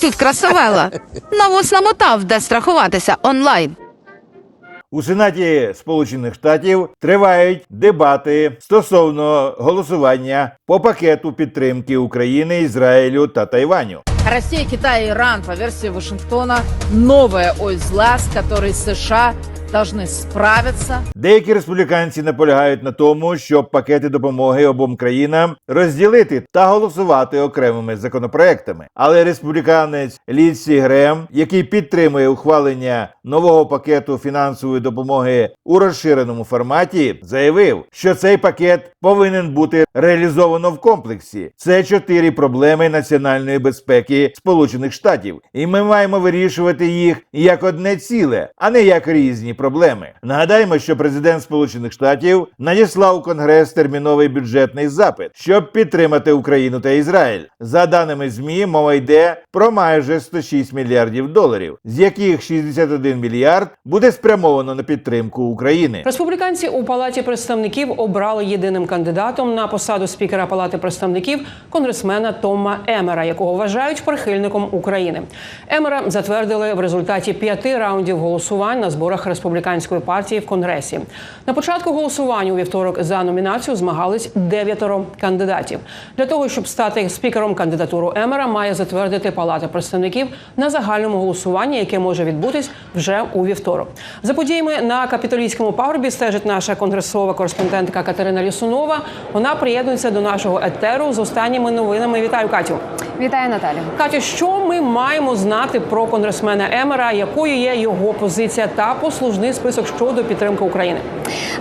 Тут красовела Навоз намотав, де страхуватися онлайн. У Сенаті Сполучених Штатів тривають дебати стосовно голосування по пакету підтримки України, Ізраїлю та Тайваню. Россия, Китай и Иран, по версии Вашингтона, новая ось зла, с которой США должны справиться. Деякі республіканці наполягають на тому, щоб пакети допомоги обом країнам розділити та голосувати окремими законопроектами. Але республіканець Лідсі Грем, який підтримує ухвалення нового пакету фінансової допомоги у розширеному форматі, заявив, що цей пакет повинен бути реалізовано в комплексі. Це чотири проблеми національної безпеки Сполучених Штатів, і ми маємо вирішувати їх як одне ціле, а не як різні проблеми. Нагадаємо, що президент Сполучених Штатів надіслав у Конгрес терміновий бюджетний запит, щоб підтримати Україну та Ізраїль. За даними ЗМІ, мова йде про майже 106 мільярдів доларів, з яких 61 мільярд буде спрямовано на підтримку України. Республіканці у палаті представників обрали єдиним кандидатом на посаду спікера Палати представників конгресмена Тома Емера, якого вважають прихильником України. Емера затвердили в результаті п'яти раундів голосувань на зборах республіканської партії в конгресі. На початку голосування у вівторок за номінацію змагались дев'ятеро кандидатів. Для того щоб стати спікером кандидатуру Емера, має затвердити Палата представників на загальному голосуванні, яке може відбутись вже у вівторок. За подіями на капітолійському пагорбі стежить наша конгресова кореспондентка Катерина Лісунова. Вона приєднується до нашого етеру з останніми новинами. Вітаю, Катю. Вітаю, Наталю. Катю, що ми маємо знати про конгресмена Емера, якою є його позиція та послужний список щодо підтримки України?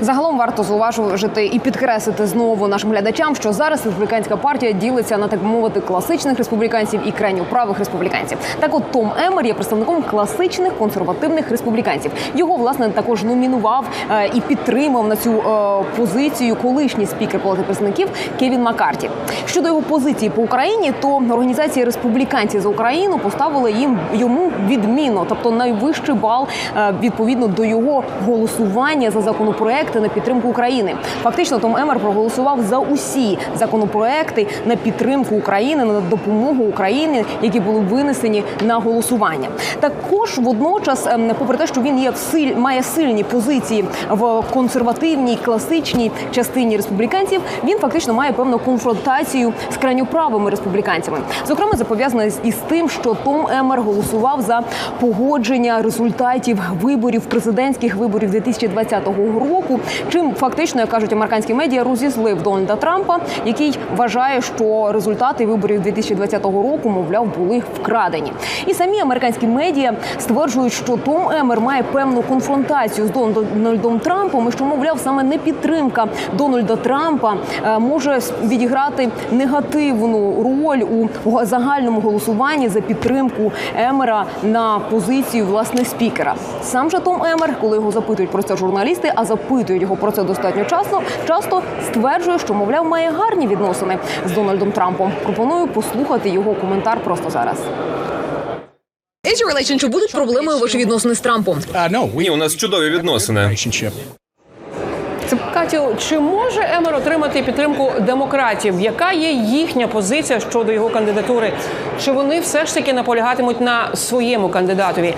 Загалом варто зауважити і підкреслити знову нашим глядачам, що зараз республіканська партія ділиться на так мовити класичних республіканців і крайньо правих республіканців. Так, от Том Емер є представником класичних консервативних республіканців. Його власне також номінував е, і підтримав на цю е, позицію колишній спікер Палати представників Кевін Маккарті. Щодо його позиції по Україні, то організація республіканців за Україну поставила їм йому відмінно, тобто найвищий бал е, відповідно до його голосування за законопроекти на підтримку України. Фактично, Том Емер проголосував за усі законопроекти на підтримку України на допомогу Україні, які були винесені на голосування. Також водночас, ем, попри те, що він є в силь, має сильні позиції в консервативній класичній частині республіканців, він фактично має певну конфронтацію з крайньоправими республіканцями. Зокрема, це пов'язано із тим, що Том Емер голосував за погодження результатів виборів президентських виборів 2020 року. Чим фактично, як кажуть американські медіа, розізлив Дональда Трампа, який вважає, що результати виборів 2020 року, мовляв, були вкрадені. І самі американські медіа стверджують, що Том Емер має певну конфронтацію з Дональдом Трампом, і що мовляв саме не підтримка Дональда Трампа е, може відіграти негативну роль у загальному голосуванні за підтримку Емера на позицію власне спікера. Сам же Том Емер, коли його запитують про це журналісти, а запитують його про це достатньо часто, часто стверджує, що мовляв має гарні відносини з Дональдом Трампом. Пропоную послухати його коментар просто зараз. Чи будуть проблемою ваші відносини з Трампом? Ні, у нас чудові відносини. Катю, чи може Емер отримати підтримку демократів? Яка є їхня позиція щодо його кандидатури? Чи вони все ж таки наполягатимуть на своєму кандидатові?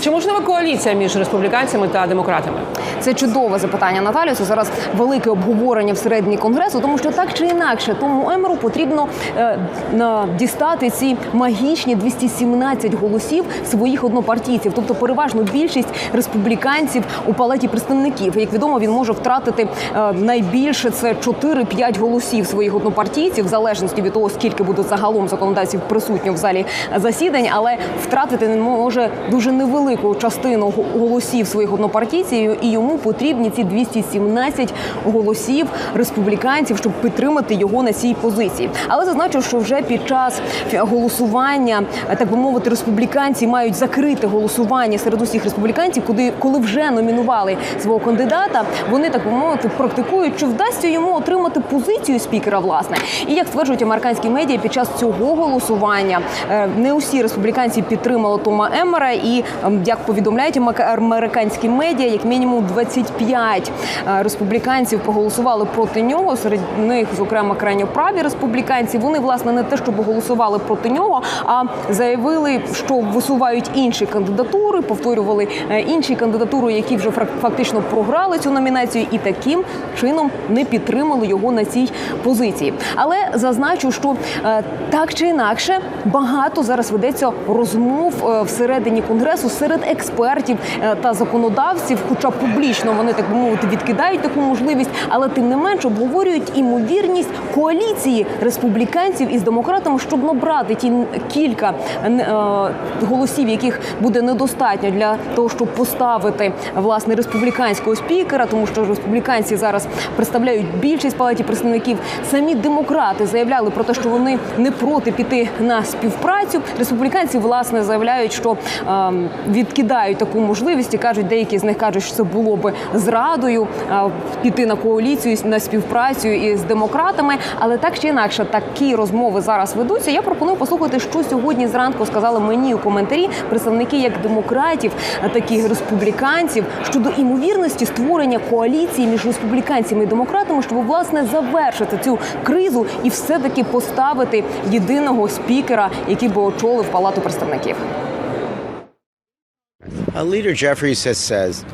Чи можлива коаліція між республіканцями та демократами? Це чудове запитання Наталію. Це зараз велике обговорення всередині конгресу, тому що так чи інакше, тому Емеру потрібно е, на, дістати ці магічні 217 голосів своїх однопартійців, тобто переважну більшість республіканців у палаті представників. Як відомо, він може втратити е, найбільше це 4-5 голосів своїх однопартійців, в залежності від того, скільки буде загалом законодавців присутньо в залі засідань, але втратити не може дуже невелику частину голосів своїх однопартійців, і йому потрібні ці 217 голосів республіканців, щоб підтримати його на цій позиції. Але зазначу, що вже під час голосування, е, так би мовити, республіканці мають закрити голосування серед усіх республіканців, куди коли вже номінували свого кандидата, вони так би мовити, практикують, чи вдасться йому отримати позицію спікера, власне. І як стверджують американські медіа, під час цього голосування е, не усі республіканці підтримали Тома Еммера, і ем, як повідомляють американські медіа, як мінімум 25 е, республіканців проголосували проти нього. Серед них, зокрема, крайньоправі республіканці. Вони власне не те, щоб голосували проти нього, а заявили, що висувають інші кандидатури, повторювали е, інші кандидатури, які вже фактично програли цю номінацію, і таким чином не підтримали його на цій позиції. Але зазначу, що е, так чи інакше багато зараз ведеться розмов е, всередині конгресу серед експертів е, та законодавців, хоча публічно вони так би мовити відкидають таку можливість, але тим не менш обговорюють імовірність коаліції республіканців із демократами, щоб набрати ті кілька голосів, яких буде недостатньо для того, щоб поставити власне республіканського спікера, тому що республіканці зараз представляють більшість палаті представників. Самі демократи заявляли про те, що вони не проти піти на співпрацю. Республіканці власне заявляють, що ем, відкидають таку можливість і кажуть, деякі з них кажуть, що це було би зрадою е, піти на коаліцію на співпрацю із демократами. Але так чи інакше, такі розмови зараз ведуться. Я пропоную послухати, що сьогодні зранку сказали мені у коментарі представники як демократів, так і республіканців щодо імовірності створення коаліції між республіканцями і демократами, щоб власне завершити цю кризу і все таки поставити єдиного спікера, який би очолив палату представників. Лідер Джефрі says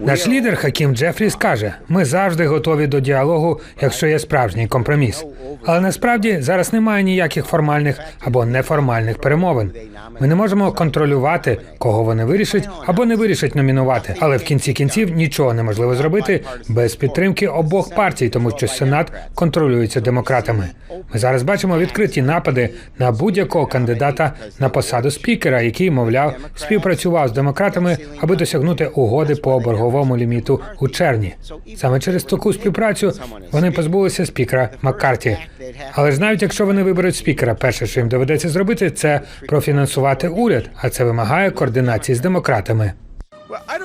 Наш лідер Хакім Джефріс каже: ми завжди готові до діалогу, якщо є справжній компроміс. Але насправді зараз немає ніяких формальних або неформальних перемовин. Ми не можемо контролювати, кого вони вирішать або не вирішать номінувати. Але в кінці кінців нічого неможливо зробити без підтримки обох партій, тому що сенат контролюється демократами. Ми зараз бачимо відкриті напади на будь-якого кандидата на посаду спікера, який, мовляв, співпрацював з демократами, аби досягнути угоди по борговому ліміту у червні. Саме через таку співпрацю вони позбулися спікера Маккарті. Але ж навіть якщо вони виберуть спікера, перше, що їм доведеться зробити, це профінансувати уряд, а це вимагає координації з демократами.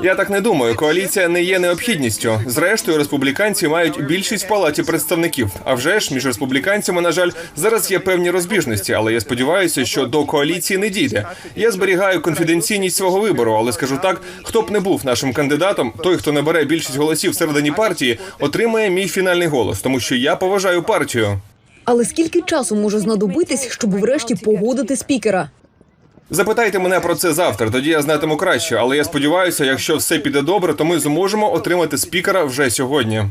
Я так не думаю. Коаліція не є необхідністю. Зрештою, республіканці мають більшість в палаті представників. А вже ж між республіканцями, на жаль, зараз є певні розбіжності, але я сподіваюся, що до коаліції не дійде. Я зберігаю конфіденційність свого вибору, але скажу так: хто б не був нашим кандидатом, той, хто набере більшість голосів всередині партії, отримає мій фінальний голос, тому що я поважаю партію. Але скільки часу може знадобитись, щоб врешті погодити спікера? Запитайте мене про це завтра, тоді я знатиму краще. Але я сподіваюся, якщо все піде добре, то ми зможемо отримати спікера вже сьогодні.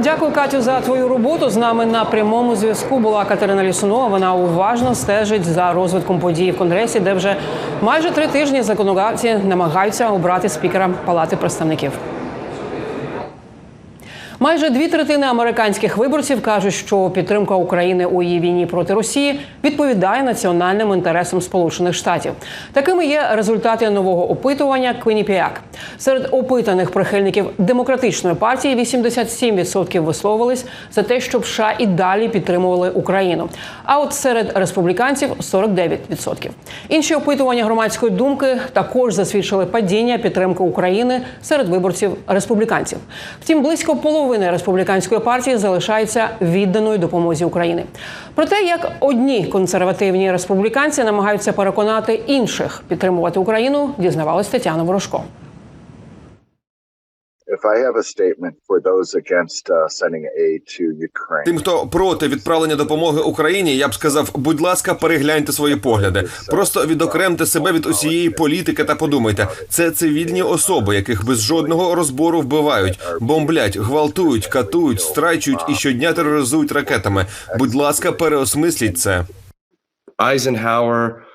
Дякую, Катю, за твою роботу. З нами на прямому зв'язку була Катерина Лісунова. Вона уважно стежить за розвитком подій в конгресі, де вже майже три тижні законодавці намагаються обрати спікера Палати представників. Майже дві третини американських виборців кажуть, що підтримка України у її війні проти Росії відповідає національним інтересам Сполучених Штатів. Такими є результати нового опитування Квінніпіак. Серед опитаних прихильників демократичної партії 87% висловились за те, щоб США і далі підтримували Україну. А от серед республіканців 49%. Інші опитування громадської думки також засвідчили падіння підтримки України серед виборців республіканців. Втім, близько половини республіканської партії залишається відданою допомозі України. Про те, як одні консервативні республіканці намагаються переконати інших підтримувати Україну, дізнавалась Тетяна Ворожко. Тим, хто проти відправлення допомоги Україні, я б сказав, будь ласка, перегляньте свої погляди. Просто відокремте себе від усієї політики та подумайте, це цивільні особи, яких без жодного розбору вбивають, бомблять, гвалтують, катують, страйчують і щодня тероризують ракетами. Будь ласка, переосмисліть це. Eisenhower,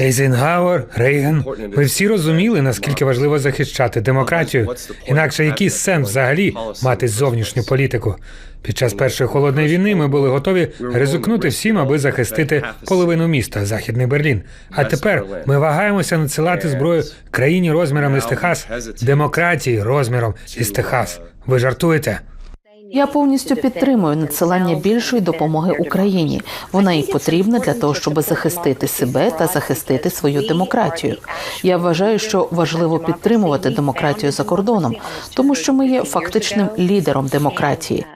Ейзенгауер, Рейган. Ми всі розуміли, наскільки важливо захищати демократію. Інакше який сенс взагалі мати зовнішню політику? Під час першої холодної війни ми були готові ризикнути всім, аби захистити половину міста, західний Берлін. А тепер ми вагаємося надсилати зброю країні розміром із Техас, демократії розміром із Техас. Ви жартуєте? Я повністю підтримую надсилання більшої допомоги Україні. Вона їй потрібна для того, щоб захистити себе та захистити свою демократію. Я вважаю, що важливо підтримувати демократію за кордоном, тому що ми є фактичним лідером демократії.